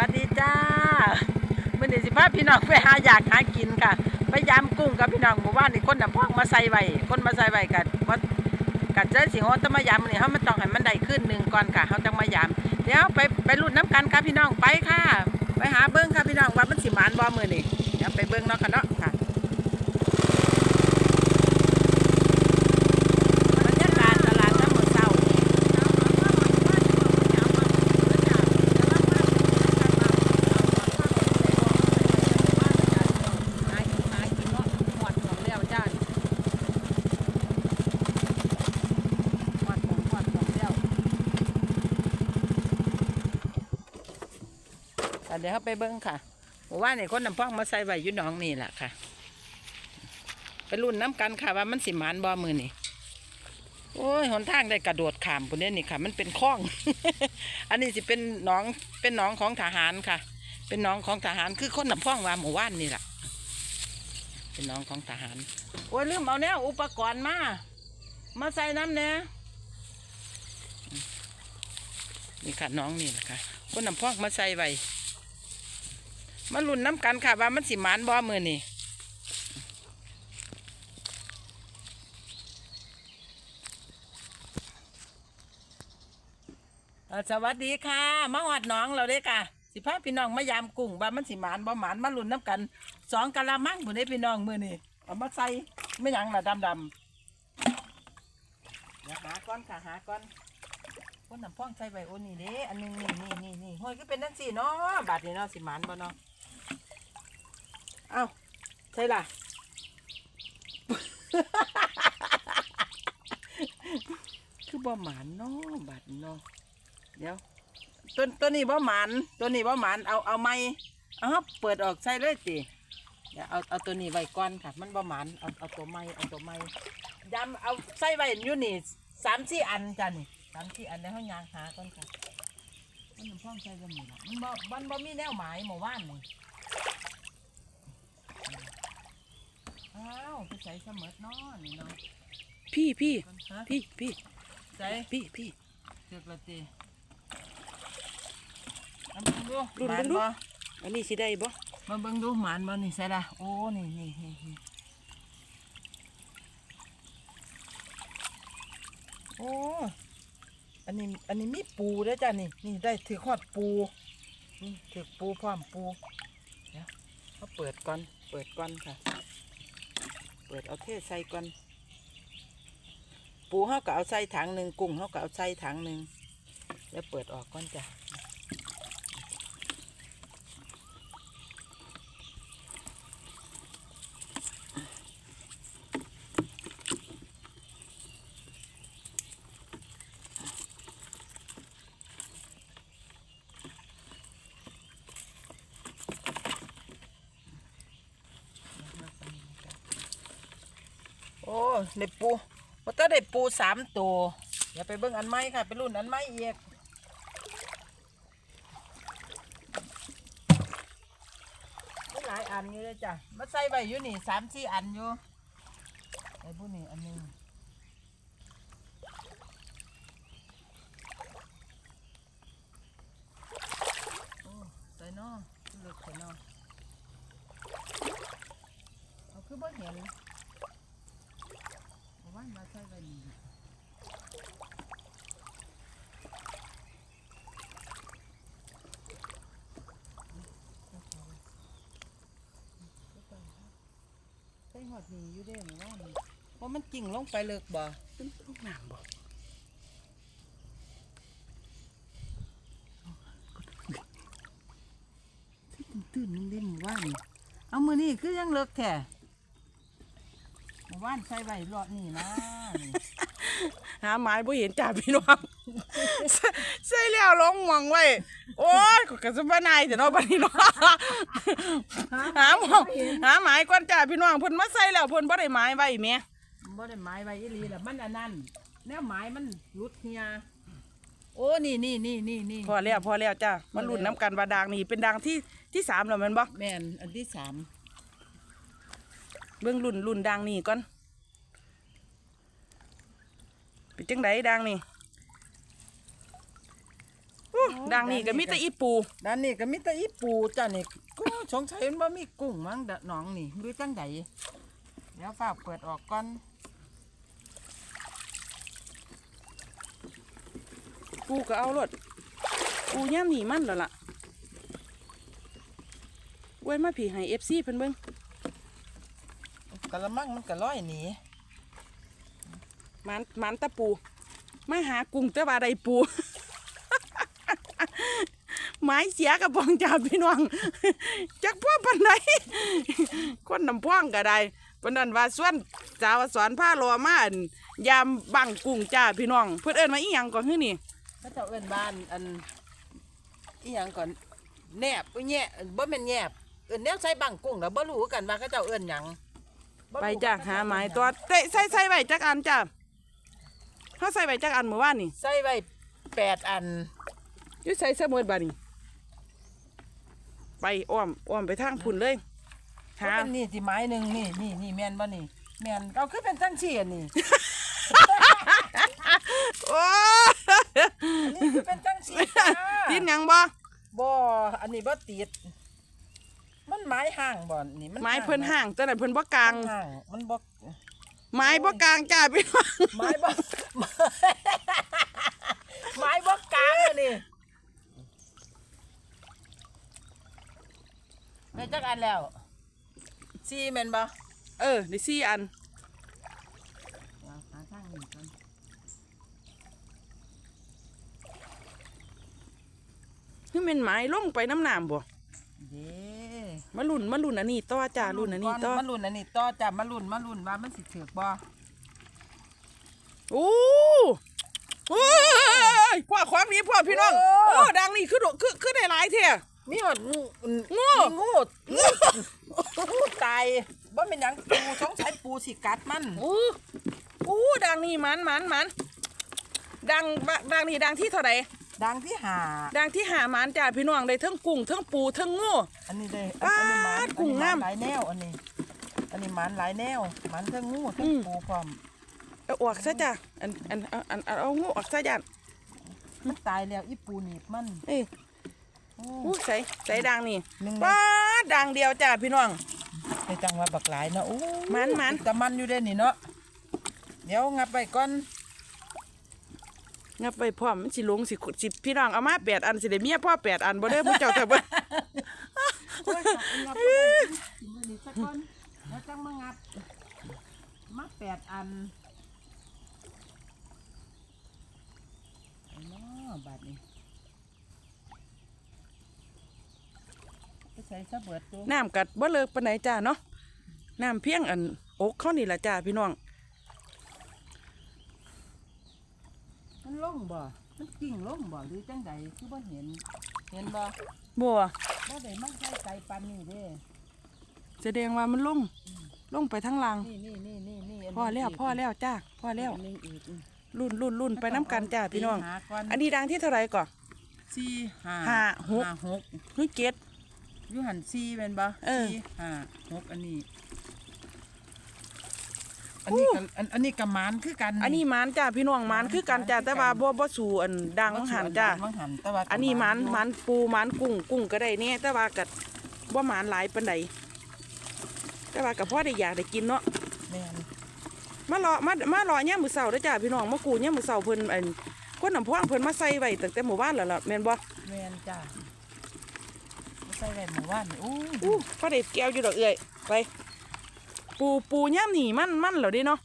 วัสดีจ้ามื่อนี้สิพาพี่น้องไปหาอยากหากินค่ะพยายามกุ้งกับพี่น้องหมู่บ้านนี่คนนำพวกมาใส่ไว้คนมาใส่ไว้กันว่ากัดเจอสิงห์ต้องมายามนี่เขามันต้องให้มันได้ขึ้นหนึ่งก่อนค่ะเขาต้องมายามเดี๋ยวไปไปรุ่นน้ำกันค่ะพี่น้องไปค่ะ ไปหาเบิ้งค่ะพี่น้องว่ามันสิมานบ่มือนี่เดี๋ยวไปเบิ้งเนาะกันเนาะค่ะบรรยากาศตลาดน้ำหมดเศร้า หากินหากินเนาะหอดของแล้วจ้านี่หอดของหอดของแล้วแต่ เดี๋ยวเขาไปเบิ้งค่ะบอกว่านี่คนน้ำพองมาใส่ไว้อยู่หนองนี่แหละค่ะ ไปรุ่นน้ำกันค่ะว่ามันสิมานบ่มือนี่โอ้ยหนทางได้กระโดดขามปุ่นเนี้นี่ค่ะ มันเป็นคลอง อันนี้สิเป็นหนองเป็นหนองของทหารค่ะ เป็นหนองของทหารคือคนน้ำพองว่าหมู่บ้านนี่แหละเป็นน้องของทหาร โอ้ยลืมเอาแนวอุปกรณ์มา มาใส่น้ำเนี่ยนี่ค่ะน้องนี่นะคะคนนำพอกมาใส่ไว้ มาลุ่นน้ำกันค่ะว่ามันสิหมานบ่มือนี่สวัสดีค่ะมาหอดน้องเราเด้ค่ะ สิพาพี่น้องมายามกุ้งว่ามันสิหมานบ่หมานมาลุ่นน้ำกันสองกะละมังผู้นี้พี่น้องมือนี่เอามาใส่ไม่ยังละดำดำเดี๋ยวหาก้อนค่ะหาก้อนคนน้ำพ่องใส่ใบโอนี่เด้อันนึงนี่นี่นี่นี่ห้อยก็เป็นนั่นสิเนาะบาดนี่เนาะสิหมานบ่เนาะ เอ้าใช่ล่ะ คือบ่หมานเนาะบาดเนาะเดี๋ยวตัวตัวนี้บ่หมานตัวนี้บ่หมานเอาเอาไม้เอาเปิดออกใส่เลยสิเดี๋ยวเอาเอาตัวนี้ไว้ก่อนค่ะ มันประมาณเอาเอาตัวไม้เอาตัวไม้ยำเอาใส่ไว้อยู่นี่สามสี่อันจ้ะนี่สามสี่อันแล้วเขายางหาก่อนค่ะมันพ่องใส่กันหมดละมันบ่มันบ่มีแนวหมายหมู่บ้านนี่ อ้าวไปใส่เสมอเนาะนี่เนาะพี่พี่ฮะพี่พี่ใส่พี่พี่เสือกละตีเอามาเบิ่งดูรุ่นหมาเบิ่งดู บ่อันนี้สิได้บ่มาเบิ่งดูหมานบ่นี่ใส่ละโอ้นี่นี่นี่นี่โอ้อันนี้อันนี้มีปูด้วยจ้ะนี่นี่ได้ถือขอดปูนี่ถือปูพร้อมปูเดี๋ยวเขาเปิดก่อนเปิดก่อนค่ะ เปิดเอาเทใส่ก่อนปูเขาก็เอาใส่ถังหนึ่งกุ้งเขาก็เอาใส่ถังหนึ่งแล้วเปิดออกก่อนจ้ะ โอ้ได้ปูว่าถ้าได้ปูสามตัวอย่าไปเบิ่งอันไม้ค่ะไปรุ่นอันไม้เอียกมีหลายอันอยู่เลยจ้ะมาใส่ไว้อยู่นี่สามสี่อันอยู่ไอ้พวกนี้อันนึงโอ้ใส่เนอเลือกใส่เนอเอาคือบ่เห็น เอาไว้มาใส่ไว้นี่ใส่ หอดนี่อยู่เด้หนูว่านี่ว่ามันกิ่งลงไปเลิกบ่เป็นลูกน้ำบ่ตื่นนึงเด้หมู่ว่านนี่เอามือนี่คือยังเลิกแท้หมู่ว่านใส่ไว้รอดนี่นะนี่ หาไม้บ่เห็นจ้าพี่น้องใส่ใส่แล้วลงหวังไว้โอ้ยก็กระสุนบ้านายแต่เนาะบัดนี้เนาะหาหมองหาไม้ก่อนจ้าพี่น้องเพิ่นมาใส่แล้วเพิ่นบ่ได้ไม้ไว้แหม่บ่ได้หมายไว้อีหลีล่ะมันอันนั้นแนวหมายมันหลุดเฮียโอ้นี่นี่นี่นี่นี่พอแล้วพอแล้วจ้ามาลุ้นน้ำกันว่าดางนี่เป็นดางที่ที่สามแล้วแม่นบ่แม่นอันที่สามเบิ่งรุ่นรุ่นดางนี่ก่อน เป็นจังไดดางนี่อู้ดังนี่ก็มีแต่อีปูด้านนี้ก็มีแต่อีปูจ้ะนี่กุ้งสงสัยมันบ่มีกุ้งมั้งเดะน้องนี่หรือจังใดเดี๋ยวฝากเปิดออกก่อนปูก็เอารถปูย่ำหนีมันแล้วล่ะไว้มาผีให้เอฟซีเพิ่นเบิ่งกะละมังมันก็ลอยหนี มันมันตะปู มาหากุ้งแต่ว่าใดปูไม้เสียกับปองจ่าพี่น้องจักพ่อปันไหนคนนำพ่องก็ได้ปานนั้นว่าส่วนสาวสอนผ้ารอมาอั่นยามบังกุ้งจ้าพี่น้อง เพิ่นเอิ้นมาอีหยังก่อนฮื้อนี่เขาเจ้าเอิ้นบ้านอันอีหยังก่อนแนบอุ้ยแย่บ่แม่นแยบเอิ้นแนวใส่บังกุ้งแล้วบ่รู้กันว่าเขาเจ้าเอิ้นหยังบ่รู้ไปจ้าหาไม้ตัวเตะใส่ใส่ไว้จักอันจ้า เฮาใส่ไว้จักอันเมื่อวานนี่ใส่ไว้แปดอันอยู่ใส่สมุดบาดนี่ไปอ้อมอ้อมไปทางพุ่นเลยถ้าหา เป็นนี่สิไม้หนึงนี่นี่นี่แม่นบ่นี่แม่นเอาคือเป็นจังซี่อันนี่ โอ้อันนี้คือเป็นจังซี่จ้าติดหยังบ่บ่อันนี้บ่ติด มันไม้ห่างบ่นี่มันไม้เพิ่นห่างแต่นั้นเพิ่นบ่กลาง ห่างมันบ่ไม้บ่กลางจ้าพี่น้อง ไม้บ่ ไม้บ่กลางอันนี้ได้จักอันแล้วสี่แม่นบ่เออได้สี่อันหาทางนี้ก่อนนี่เป็นไม้ลงไปน้ำน้ำบ่เด้มาลุ่นมาลุ่นอันนี้ต่อจ้าลุ่นอันนี้ต่อมาลุ้นอันนี้ต่อจ้ะมาลุ้นมาลุ้นว่ามันสิถูกบ่ โอ้โอ้ยพ่อความนี้พ่อพี่น้องโอ้ดังนี่คือโดคือคือได้หลายเท่มีหดงูงูงูงูงูตายบ่เป็นหยังปูสงสัยปูสิกัดมันโอ้โอ้ดังนี่มันมันมันดังบะดังนี่ดังที่เท่าไหร่ดังที่หาดังที่หามันจ้าพี่น้องได้ทั้งกุ้งทั้งปูทั้งงูอันนี้ได้ป๊าดอันนี้หมันกุ้งงามอันนี้หนหลายแนวอันนี้ อันนี้หมันหลายแนวหมันทั้งงูทั้อืงมปูพร้อม เอาออกซะจ้าอันอันอันอันอันเอางูออกซะจ้ามันตายแล้วอีปูหนีบมันเอ้ยโอ้ อู้ใส่ใส่ดังนี่หนึ่งป้าดดังเดียวจ้าพี่น้อง ในจังหวะบักหลายเนาะโอ้มันมัน แต่มันอยู่เด้นี่เนาะเดี๋ยวงับไปก่อนงับไปพร้อมมันสิลงสิขุดสิพี่น้องเอามาแปดอันสิได้เมียพ่อแปดอันบ่ได้อผู้เจ้าแต่บ่ โอ้ยงับไปก่อนกินตัวนี้สักก่อนแล้วจังมางับมาแปดอันเอาเนาะ บาดนี้ไปใส่ซะเบิดตัวน้ำกัดบ่เลิกปานไหนจ้าเนาะน้ำเพียงอันอกเขานี่ล่ะจ้าพี่น้องมันล่งบ่มันกิ่งล่งบ่หรือจังใดคือบ่เห็น เห็นบ่บัวบ่ได้มันใส่ไก่ปานนี้เด้แสดงว่ามันลงลงไปทั้งล่างนี่นี่นี่นี่นี่นนี้พ่อแล้วกพ่อแล้วจ้าพ่อแล้ว อันนี้อีกอืม รุ่นรุ่นรุ่นไปน้ำกันจ้าพี่น้องหาก่อนอันนี้ดังที่เท่าไหร่ก่อนสี่ห้าห้าหกห้าหกคือเกตอยู่หันสี่แม่นบ่เออสี่ห้าหกอันนี้ อันนี้ก็อันอันนี้ก็หมานคือกัน อันนี้หมันจ้าพี่น้องหมันคือกันจ้าแต่ว่าบ่บ่สู่อันดังหันจ้ามังหันแต่ว่าก็อันนี้หมันอยู่หมันปูหมันกุ้งกุ้งก็ได้เนี่ยแต่ว่ากัดว่าหมันหลายปานใดแต่ว่ากับพ่อได้อยากได้กินเนาะ แม่นมารอมามารอย่ามมือเสาร์เด้อจ้าพี่น้องมากูย่ามมือเสาร์เพิ่นอันคนน้ำพ่วงเพิ่นมาใส่ไว้ตั้งแต่หมู่บ้านแล้วล่ะแม่นบ่แม่นจ้าไม่ใส่ไว้หมู่บ้านนี่อู้อู้พ่อได้แก้วอยู่ดอกเอื้อยไป ปูปูย่ามนี่มันมันแล้วเด้เนาะ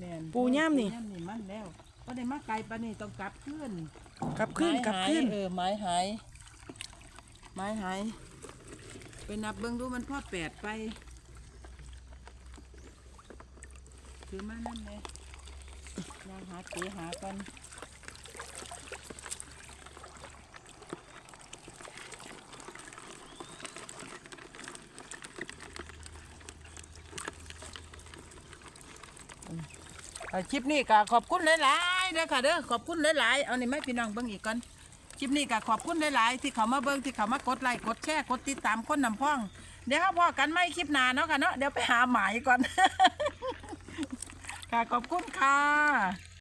แม่นปูย่ามนี่ปูย่ามนี่มันแล้วก็ได้มาไกลปานนี้ต้องกลับขึ้นกลับขึ้นกลับขึ้นเออไม้หายไม้หายไปนับเบิ่งดูมันพ่อแปดไป คือมานั่นเลยนางหาตีหากันอ่อคลิปนี้ก็ขอบคุณหลายๆเด้อค่ะเด้อขอบคุณหลายๆเอานี่ไม่พี่น้องเบิ่งอีกก่อนคลิปนี้ก็ขอบคุณหลายๆที่เขามาเบิ่งที่เขามากดไลค์กดแชร์กดติดตามคนนำพ่อง เดี๋ยวเราพอกันไม่คลิปหน้าเนาะค่ะเนาะเดี๋ยวไปหาหมายก่อน ค่ะขอบคุณค่ะ